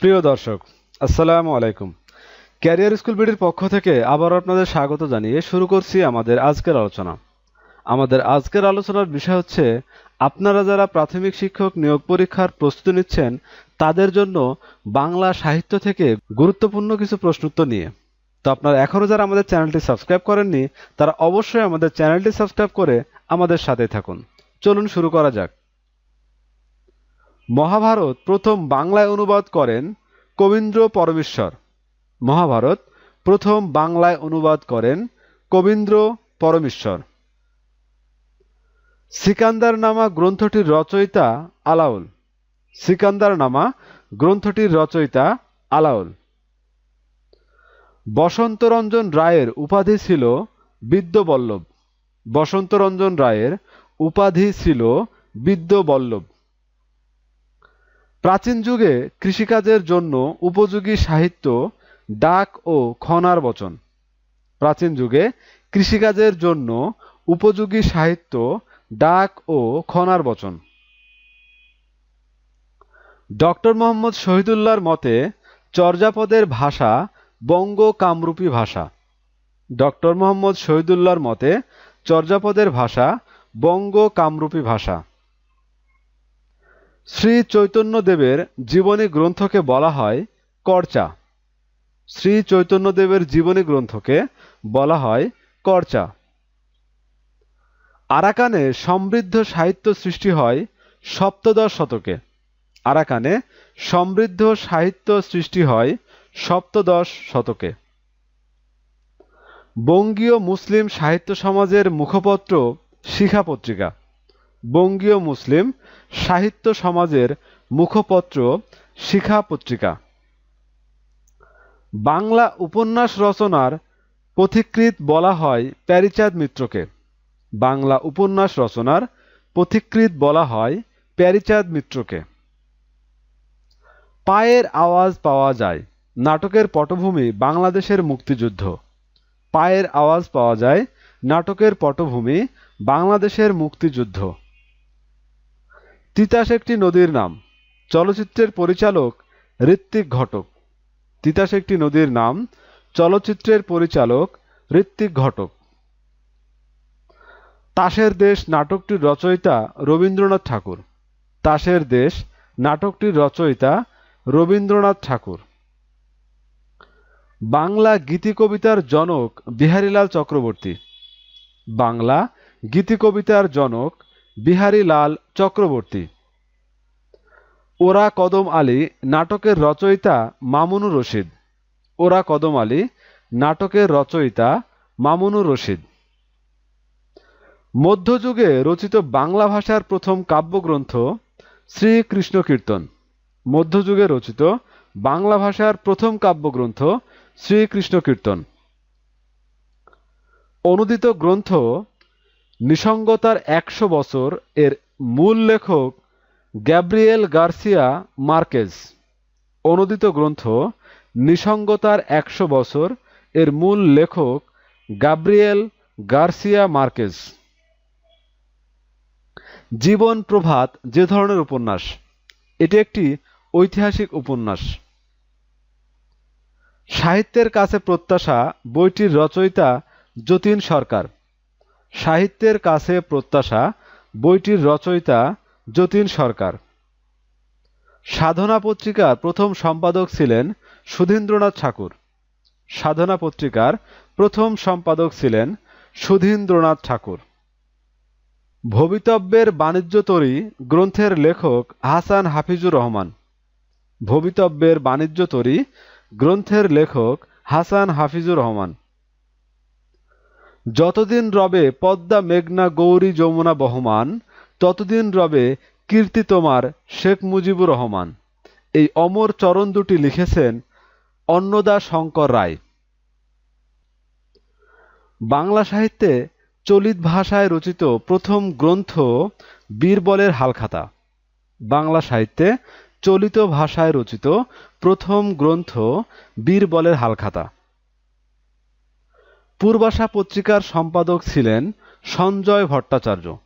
প্রিয় দর্শক, আসসালামু আলাইকুম। ক্যারিয়ার স্কুল বিডির পক্ষ থেকে আবার আপনাদের স্বাগত জানিয়ে শুরু করছি আমাদের আজকের আলোচনা। আমাদের আজকের আলোচনার বিষয় হচ্ছে, আপনারা যারা প্রাথমিক শিক্ষক নিয়োগ পরীক্ষার প্রস্তুতি নিচ্ছেন, তাদের জন্য বাংলা সাহিত্য থেকে গুরুত্বপূর্ণ কিছু প্রশ্নোত্তর নিয়ে। তো আপনারা এখনও যারা আমাদের চ্যানেলটি সাবস্ক্রাইব করেননি, তারা অবশ্যই আমাদের চ্যানেলটি সাবস্ক্রাইব করে আমাদের সাথে থাকুন। চলুন শুরু করা যাক। মহাভারত প্রথম বাংলায় অনুবাদ করেন কবীন্দ্র পরমেশ্বর। মহাভারত প্রথম বাংলায় অনুবাদ করেন কবীন্দ্র পরমেশ্বর। সিকান্দার নামা গ্রন্থটির রচয়িতা আলাউল। সিকান্দার নামা গ্রন্থটির রচয়িতা আলাউল। বসন্তরঞ্জন রায়ের উপাধি ছিল বিদ্যবল্লভ। বসন্তরঞ্জন রায়ের উপাধি ছিল বিদ্যবল্লভ। প্রাচীন যুগে কৃষিকাজের জন্য উপযোগী সাহিত্য, ডাক ও খনার বচন। প্রাচীন যুগে কৃষিকাজের জন্য উপযোগী সাহিত্য, ডাক ও খনার বচন। ডক্টর মোহাম্মদ শহীদুল্লাহর মতে, চর্যাপদের ভাষা বঙ্গ কামরূপী ভাষা। ডক্টর মোহাম্মদ শহীদুল্লাহর মতে, চর্যাপদের ভাষা বঙ্গ কামরূপী ভাষা। শ্রী চৈতন্যদেবের জীবনী গ্রন্থকে বলা হয় করচা। শ্রী চৈতন্যদেবের জীবনী গ্রন্থকে বলা হয় করচা। আরাকানে সমৃদ্ধ সাহিত্য সৃষ্টি হয় সপ্তদশ শতকে। আরাকানে সমৃদ্ধ সাহিত্য সৃষ্টি হয় সপ্তদশ শতকে। বঙ্গীয় মুসলিম সাহিত্য সমাজের মুখপত্র শিখা পত্রিকা। বঙ্গীয় মুসলিম সাহিত্য সমাজের মুখপত্র শিখা পত্রিকা। বাংলা উপন্যাস রচনার পথিকৃৎ বলা হয় প্যারিচাঁদ মিত্রকে। বাংলা উপন্যাস রচনার পথিকৃৎ বলা হয় প্যারিচাঁদ মিত্রকে। পায়ের আওয়াজ পাওয়া যায়, নাটকের পটভূমি বাংলাদেশের মুক্তিযুদ্ধ। পায়ের আওয়াজ পাওয়া যায়, নাটকের পটভূমি বাংলাদেশের মুক্তিযুদ্ধ। তিতাস একটি নদীর নাম। চলচ্চিত্রের পরিচালক ঋত্বিক ঘটক। তিতাস একটি নদীর নাম, চলচ্চিত্রের পরিচালক ঋত্বিক ঘটক। তাসের দেশ নাটকটির রচয়িতা রবীন্দ্রনাথ ঠাকুর। তাসের দেশ নাটকটির রচয়িতা রবীন্দ্রনাথ ঠাকুর। বাংলা গীতি কবিতার জনক বিহারীলাল চক্রবর্তী। বাংলা গীতি কবিতার জনক বিহারীলাল চক্রবর্তী। ওরা কদম আলী নাটকের রচয়িতা মামুনুর রশিদ। ওরা কদম আলী নাটকের রচয়িতা মামুনুর রশিদ। মধ্যযুগে রচিত বাংলা ভাষার প্রথম কাব্যগ্রন্থ শ্রীকৃষ্ণ কীর্তন মধ্যযুগে রচিত বাংলা ভাষার প্রথম কাব্যগ্রন্থ শ্রীকৃষ্ণ কীর্তন অনুদিত গ্রন্থ নিসঙ্গতার একশো বছর এর মূল লেখক গ্যাব্রিয়েল গার্সিয়া মার্কেজ। অনুদিত গ্রন্থ, নিসঙ্গতার একশো বছর এর মূল লেখক গাব্রিয়েল গার্সিয়া মার্কেজ। জীবন প্রভাত, যে ধরনের উপন্যাস, এটি একটি ঐতিহাসিক উপন্যাস। সাহিত্যের কাছে প্রত্যাশা বইটির রচয়িতা যতীন সরকার। সাহিত্যের কাছে প্রত্যাশা, বইটির রচয়িতা যতীন সরকার। সাধনা পত্রিকার প্রথম সম্পাদক ছিলেন সুধীন্দ্রনাথ ঠাকুর। সাধনা পত্রিকার প্রথম সম্পাদক ছিলেন সুধীন্দ্রনাথ ঠাকুর। ভবিতব্যের বাণিজ্য তরী গ্রন্থের লেখক হাসান হাফিজুর রহমান। ভবিতব্যের বাণিজ্য তরী গ্রন্থের লেখক হাসান হাফিজুর রহমান। যতদিন রবে পদ্মা, মেঘনা, গৌরী, যমুনা বহমান, ততদিন রবে কীর্তি তোমার শেখ মুজিবুর রহমান। এই অমর চরণ দুটি লিখেছেন অন্নদা শঙ্কর রায়। বাংলা সাহিত্যে চলিত ভাষায় রচিত প্রথম গ্রন্থ বীরবলের হালখাতা। বাংলা সাহিত্যে চলিত ভাষায় রচিত প্রথম গ্রন্থ বীরবলের হালখাতা। পূর্বাশা পত্রিকার সম্পাদক ছিলেন সঞ্জয় ভট্টাচার্য।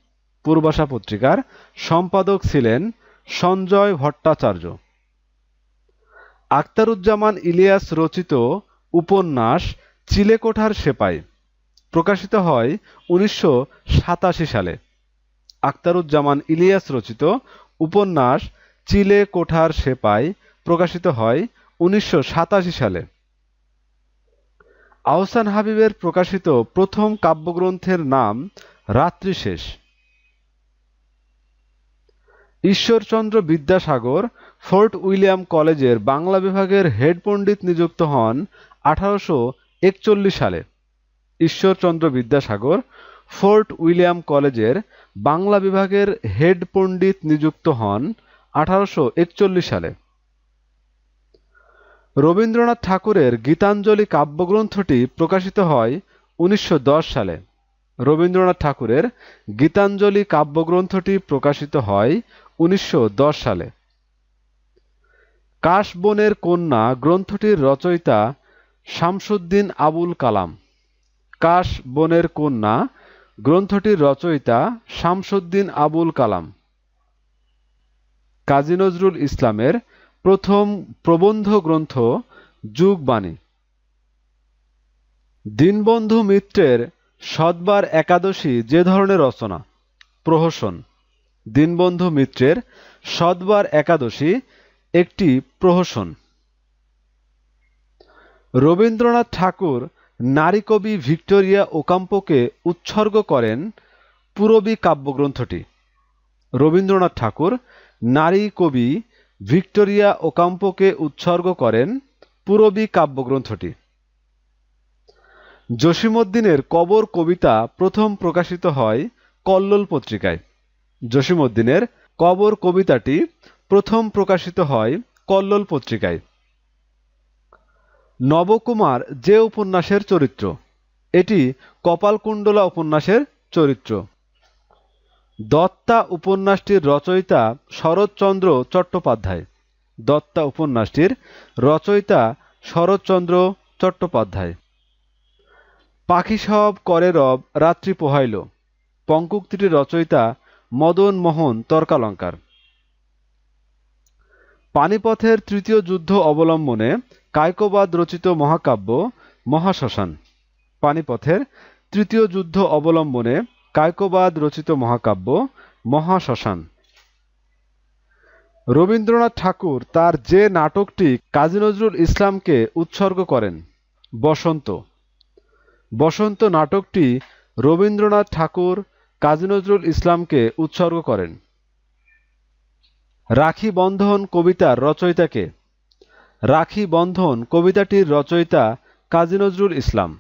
পূর্বাশা পত্রিকার সম্পাদক ছিলেন সঞ্জয় ভট্টাচার্য। আখতারুজ্জামান ইলিয়াস রচিত উপন্যাস চিলেকোঠার সেপাই, প্রকাশিত হয় উনিশশো সাতাশি সালে। আখতারুজ্জামান ইলিয়াস রচিত উপন্যাস চিলে কোঠার সেপাই, প্রকাশিত হয় উনিশশো সাতাশি সালে। আহসান হাবিবের প্রকাশিত প্রথম কাব্যগ্রন্থের নাম রাত্রিশেষ ঈশ্বরচন্দ্র বিদ্যাসাগর, ফোর্ট উইলিয়াম কলেজের বাংলা বিভাগের হেড পণ্ডিত নিযুক্ত হন আঠারোশো একচল্লিশ সালে। ঈশ্বরচন্দ্র বিদ্যাসাগর, ফোর্ট উইলিয়াম কলেজের বাংলা বিভাগের হেড পণ্ডিত নিযুক্ত হন আঠারোশো একচল্লিশ সালে। রবীন্দ্রনাথ ঠাকুরের গীতাঞ্জলি কাব্যগ্রন্থটি প্রকাশিত হয় উনিশশো দশ সালে। রবীন্দ্রনাথ ঠাকুরের গীতাঞ্জলি কাব্যগ্রন্থটি প্রকাশিত হয় উনিশশো দশ সালে। কাশবনের কন্যা গ্রন্থটির রচয়িতা শামসুদ্দিন আবুল কালাম। কাশ বনের কন্যা গ্রন্থটির রচয়িতা শামসুদ্দিন আবুল কালাম। কাজী নজরুল ইসলামের প্রথম প্রবন্ধ গ্রন্থ যুগবাণী দীনবন্ধু মিত্রের সদবার একাদশী যে ধরনের রচনা, প্রহসন। দীনবন্ধু মিত্রের সদবার একাদশী একটি প্রহসন। রবীন্দ্রনাথ ঠাকুর নারী কবি ভিক্টোরিয়া ওকাম্পোকে উৎসর্গ করেন পূরবী কাব্যগ্রন্থটি। রবীন্দ্রনাথ ঠাকুর নারী কবি ভিক্টোরিয়া ওকাম্পোকে উৎসর্গ করেন পূরবী কাব্যগ্রন্থটি। জসীমউদ্দিনের কবর কবিতা প্রথম প্রকাশিত হয় কল্লোল পত্রিকায়। জসীমউদ্দিনের কবর কবিতাটি প্রথম প্রকাশিত হয় কল্লোল পত্রিকায়। নবকুমার যে উপন্যাসের চরিত্র, এটি কপালকুণ্ডলা উপন্যাসের চরিত্র। দত্তা উপন্যাসটির রচয়িতা শরৎচন্দ্র চট্টোপাধ্যায়। দত্তা উপন্যাসটির রচয়িতা শরৎচন্দ্র চট্টোপাধ্যায়। পাখি সব করে রব, রাত্রি পোহাইল। পঙ্কুক্তিটির রচয়িতা মদন মোহন তর্কালঙ্কার। পানিপথের তৃতীয় যুদ্ধ অবলম্বনে কায়কোবাদ রচিত মহাকাব্য মহাশ্মশান। পানিপথের তৃতীয় যুদ্ধ অবলম্বনে কায়কোবাদ রচিত মহাকাব্য, মহাশ্মশান। রবীন্দ্রনাথ ঠাকুর তার যে নাটকটি কাজী নজরুল ইসলামকে উৎসর্গ করেন, বসন্ত। বসন্ত নাটকটি রবীন্দ্রনাথ ঠাকুর কাজী নজরুল ইসলামকে উৎসর্গ করেন। রাখি বন্ধন কবিতার রচয়িতাকে। রাখি বন্ধন কবিতাটির রচয়িতা কাজী নজরুল ইসলাম।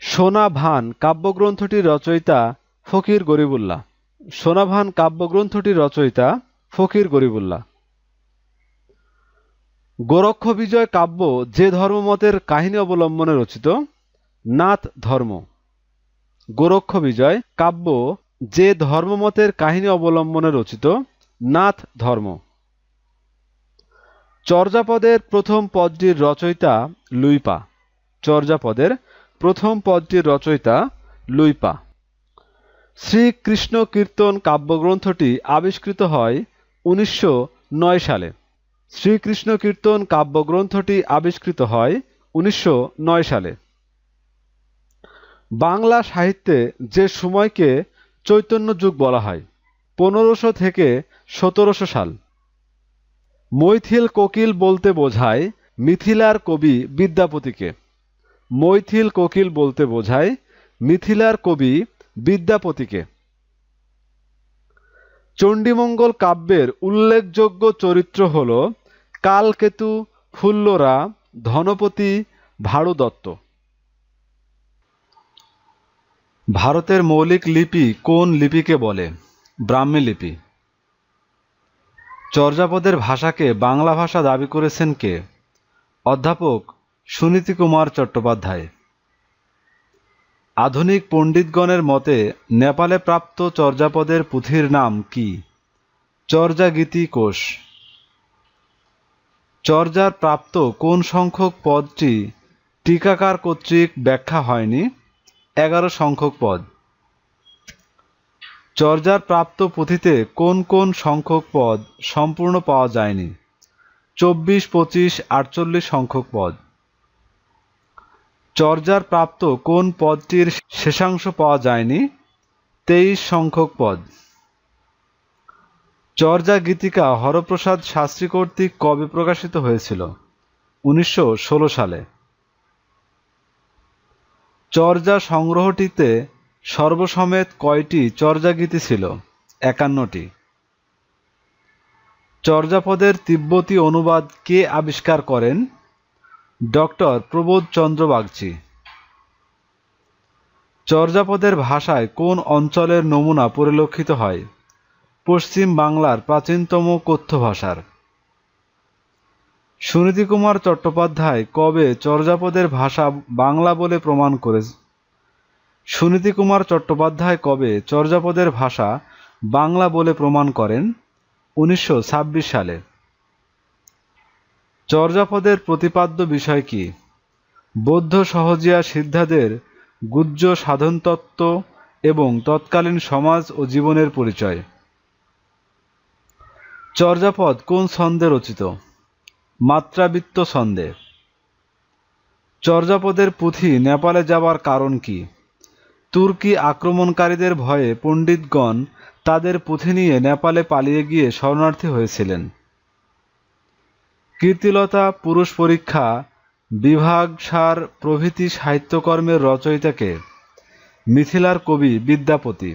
সোনা ভান কাব্যগ্রন্থটির রচয়িতা ফকির গরিবুল্লাহ। সোনা ভান কাব্যগ্রন্থটির রচয়িতা ফকির গরিবুল্লাহ। গোরক্ষ বিজয় কাব্য যে ধর্মমতের কাহিনী অবলম্বনে রচিত, নাথ ধর্ম। গোরক্ষ বিজয় কাব্য যে ধর্মমতের কাহিনী অবলম্বনে রচিত, নাথ ধর্ম। চর্যাপদের প্রথম পদটির রচয়িতা লুইপা। চর্যাপদের প্রথম পদটির রচয়িতা লুইপা। শ্রীকৃষ্ণ কীর্তন কাব্যগ্রন্থটি আবিষ্কৃত হয় উনিশশো নয় সালে। শ্রীকৃষ্ণ কীর্তন কাব্যগ্রন্থটি আবিষ্কৃত হয় উনিশশো নয় সালে। বাংলা সাহিত্যে যে সময়কে চৈতন্য যুগ বলা হয়, পনেরোশো থেকে সতেরোশো সাল। মৈথিল কোকিল বলতে বোঝায় মিথিলার কবি বিদ্যাপতিকে। মৈথিল কোকিল বলতে বোঝায় মিথিলার কবি বিদ্যাপতিকে। চণ্ডীমঙ্গল কাব্যের উল্লেখযোগ্য চরিত্র হল কালকেতু, ফুল্লরা, ধনপতি ভাড়ুদত্ত ভারতের মৌলিক লিপি কোন লিপিকে বলে? ব্রাহ্মী লিপি। চর্যাপদের ভাষাকে বাংলা ভাষা দাবি করেছেন কে? অধ্যাপক সুনীতি কুমার চট্টোপাধ্যায়। আধুনিক পণ্ডিতগণের মতে, নেপালে প্রাপ্ত চর্যাপদের পুঁথির নাম কি? চর্যাগীতি কোষ। চর্যার প্রাপ্ত কোন সংখ্যক পদটি টিকাকার কর্তৃক ব্যাখ্যা হয়নি? এগারো সংখ্যক পদ। চর্যার প্রাপ্ত পুঁথিতে কোন কোন সংখ্যক পদ সম্পূর্ণ পাওয়া যায়নি? চব্বিশ, পঁচিশ, আটচল্লিশ সংখ্যক পদ। চর্যার প্রাপ্ত কোন পদটির শেষাংশ পাওয়া যায়নি? তেইশ সংখ্যক পদ। চর্যা গীতিকা হরপ্রসাদ শাস্ত্রী কর্তৃক কবে প্রকাশিত হয়েছিল? উনিশশো ষোলো সালে। চর্যা সংগ্রহটিতে সর্বসমেত কয়টি চর্যাগীতি ছিল? একান্নটি। চর্যাপদের তিব্বতী অনুবাদ কে আবিষ্কার করেন? ডক্টর প্রবোধ চন্দ্র বাগচি। চর্যাপদের ভাষায় কোন অঞ্চলের নমুনা পরিলক্ষিত হয়? পশ্চিম বাংলার প্রাচীনতম কথ্য ভাষার। সুনীতিকুমার চট্টোপাধ্যায় কবে চর্যাপদের ভাষা বাংলা বলে প্রমাণ করে সুনীতিকুমার চট্টোপাধ্যায় কবে চর্যাপদের ভাষা বাংলা বলে প্রমাণ করেন? উনিশশো ছাব্বিশ সালে। চর্যাপদের প্রতিপাদ্য বিষয় কি? বৌদ্ধ সহজিয়া সিদ্ধাদের গুহ্য সাধনতত্ত্ব এবং তৎকালীন সমাজ ও জীবনের পরিচয়। চর্যাপদ কোন ছন্দে রচিত? মাত্রাবৃত্ত ছন্দে। চর্যাপদের পুঁথি নেপালে যাবার কারণ কি? তুর্কি আক্রমণকারীদের ভয়ে পণ্ডিতগণ তাদের পুঁথি নিয়ে নেপালে পালিয়ে গিয়ে শরণার্থী হয়েছিলেন। কীর্তিলতা পুরুষ পরীক্ষা বিভাগ সার প্রভৃতি সাহিত্যকর্মের রচয়িতাকে মিথিলার কবি বিদ্যাপতি।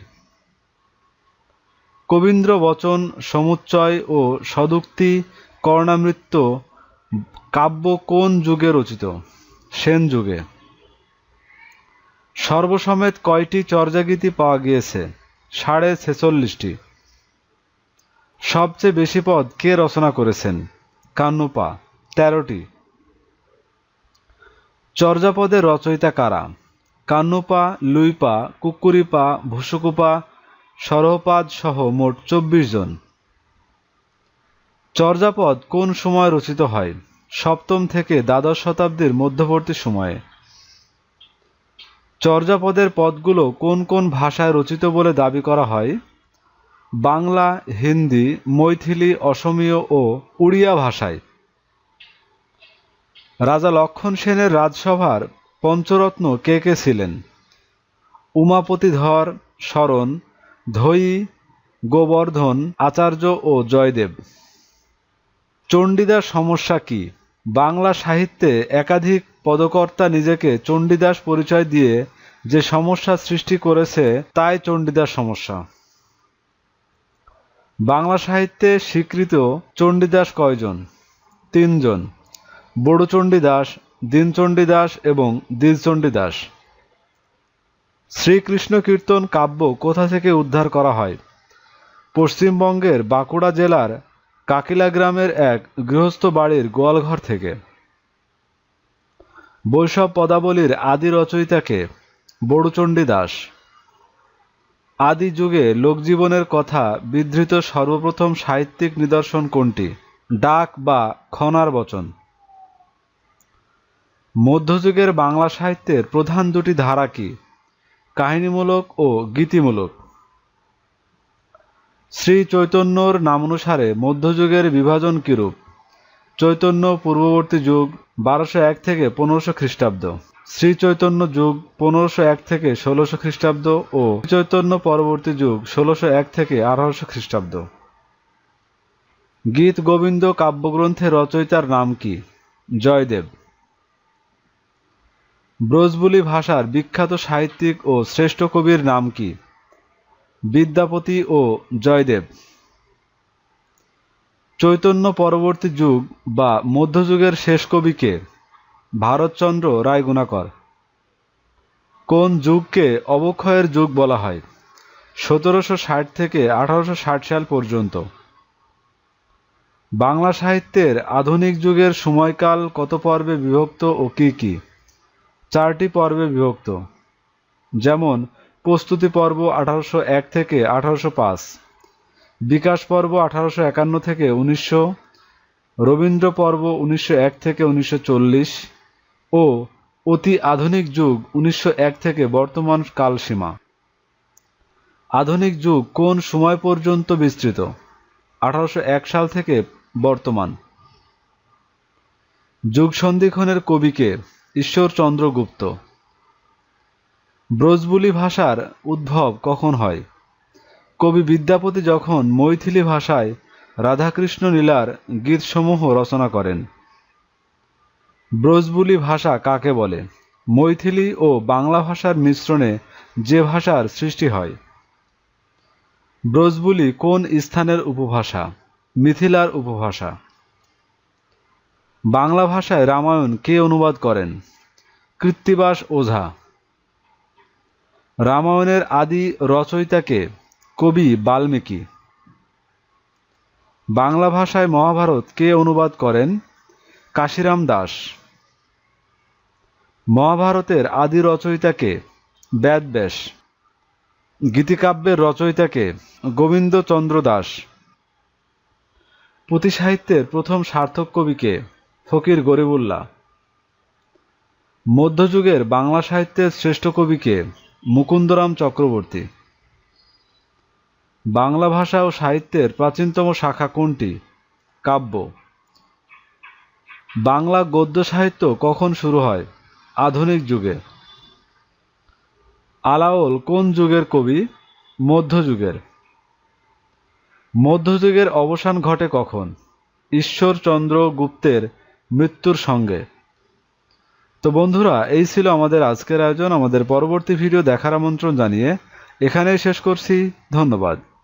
কবীন্দ্র বচন, সমুচ্চয় ও সদুক্তি কর্ণামৃত্য কাব্য কোন যুগে রচিত? সেন যুগে। সর্বসমেত কয়টি চর্যাগীতি পাওয়া গিয়েছে? সাড়ে ছেচল্লিশটি। সবচেয়ে বেশি পদ কে রচনা করেছেন? কান্নুপা তেরোটি। চর্যাপদের রচয়িতা কারা? কান্নুপা লুইপা কুকুরিপা ভুসুকুপা সরহপাদ সহ মোট চব্বিশ জন। চর্যাপদ কোন সময় রচিত হয়? সপ্তম থেকে দ্বাদশ শতাব্দীর মধ্যবর্তী সময়ে। চর্যাপদের পদগুলো কোন কোন ভাষায় রচিত বলে দাবি করা হয়? বাংলা, হিন্দি, মৈথিলি, অসমীয় ও উড়িয়া ভাষায়। রাজা লক্ষণ সেনের রাজসভার পঞ্চরত্ন কে কে ছিলেন? উমাপতিধর শরণ ধৈ গোবর্ধন, আচার্য ও জয়দেব। চণ্ডীদাস সমস্যা কি? বাংলা সাহিত্যে একাধিক পদকর্তা নিজেকে চণ্ডীদাস পরিচয় দিয়ে যে সমস্যা সৃষ্টি করেছে, তাই চণ্ডীদাস সমস্যা। বাংলা সাহিত্যে স্বীকৃত চণ্ডীদাস কয়জন? তিনজন। বড়ুচণ্ডীদাস দীনচণ্ডীদাস এবং দ্বিজচণ্ডীদাস শ্রীকৃষ্ণ কীর্তন কাব্য কোথা থেকে উদ্ধার করা হয়? পশ্চিমবঙ্গের বাঁকুড়া জেলার কাকিলা গ্রামের এক গৃহস্থ বাড়ির গোয়ালঘর থেকে। বৈষ্ণব পদাবলীর আদি রচয়িতাকে বড়ুচণ্ডী দাস আদি যুগে লোকজীবনের কথা বিধৃত সর্বপ্রথম সাহিত্যিক নিদর্শন কোনটি? ডাক বা খনার বচন। মধ্যযুগের বাংলা সাহিত্যের প্রধান দুটি ধারা কি? কাহিনীমূলক ও গীতিমূলক। শ্রী চৈতন্যর নামানুসারে মধ্যযুগের বিভাজন কিরূপ? চৈতন্য পূর্ববর্তী যুগ বারোশো এক থেকে পনেরোশো খ্রিস্টাব্দ। শ্রী চৈতন্য যুগ পনেরোশো এক থেকে ষোলোশো খ্রিস্টাব্দ ও চৈতন্য পরবর্তী যুগ ষোলোশো এক থেকে আঠারোশো খ্রিস্টাব্দ। গীত গোবিন্দ কাব্যগ্রন্থের রচয়িতার নাম কি? জয়দেব। ব্রজবুলি ভাষার বিখ্যাত সাহিত্যিক ও শ্রেষ্ঠ কবির নাম কি? বিদ্যাপতি ও জয়দেব। চৈতন্য পরবর্তী যুগ বা মধ্যযুগের শেষ কবিকে ভারতচন্দ্র রায়গুণাকর কোন যুগকে অবক্ষয়ের যুগ বলা হয়? সতেরোশো ষাট থেকে আঠারোশো ষাট সাল পর্যন্ত। বাংলা সাহিত্যের আধুনিক যুগের সময়কাল কত পর্বে বিভক্ত ও কি কি? চারটি পর্বে বিভক্ত। যেমন, প্রস্তুতি পর্ব আঠারোশো এক থেকে আঠারোশো পাঁচ। বিকাশ পর্ব আঠারোশো একান্ন থেকে উনিশশো, রবীন্দ্র পর্ব উনিশশো এক থেকে উনিশশো চল্লিশ ও অতি আধুনিক যুগ উনিশশো এক থেকে বর্তমান কালসীমা। আধুনিক যুগ কোন সময় পর্যন্ত বিস্তৃত? আঠারোশো এক সাল থেকে বর্তমান। যুগসন্ধিক্ষণের কবিকে ঈশ্বরচন্দ্র গুপ্ত ব্রজবুলি ভাষার উদ্ভব কখন হয়? কবি বিদ্যাপতি যখন মৈথিলি ভাষায় রাধাকৃষ্ণ লীলার গীতসমূহ রচনা করেন, ব্রজবুলি ভাষা কাকে বলে? মৈথিলি ও বাংলা ভাষার মিশ্রণে যে ভাষার সৃষ্টি হয়, ব্রজবুলি কোন স্থানের উপভাষা? মিথিলার উপভাষা। বাংলা ভাষায় রামায়ণ কে অনুবাদ করেন? কৃত্তিবাস ওঝা। রামায়ণের আদি রচয়িতাকে কবি বাল্মীকি। বাংলা ভাষায় মহাভারত কে অনুবাদ করেন? কাশিরাম দাস। মহাভারতের আদি রচয়িতাকে বেদব্যাস গীতিকাব্যের রচয়িতাকে গোবিন্দচন্দ্র দাস। পুঁথি সাহিত্যের প্রথম সার্থক কবিকে ফকির গরিবুল্লাহ। মধ্যযুগের বাংলা সাহিত্যের শ্রেষ্ঠ কবিকে মুকুন্দরাম চক্রবর্তী। বাংলা ভাষা ও সাহিত্যের প্রাচীনতম শাখা কোনটি? কাব্য। বাংলা গদ্য সাহিত্য কখন শুরু হয়? আধুনিক যুগে। আলাওল কোন যুগের কবি? মধ্যযুগের মধ্যযুগের অবসান ঘটে কখন? ঈশ্বরচন্দ্র গুপ্তের মৃত্যুর সঙ্গে। তো বন্ধুরা, এই ছিল আমাদের আজকের আয়োজন। আমাদের পরবর্তী ভিডিও দেখার আমন্ত্রণ জানিয়ে এখানেই শেষ করছি। ধন্যবাদ।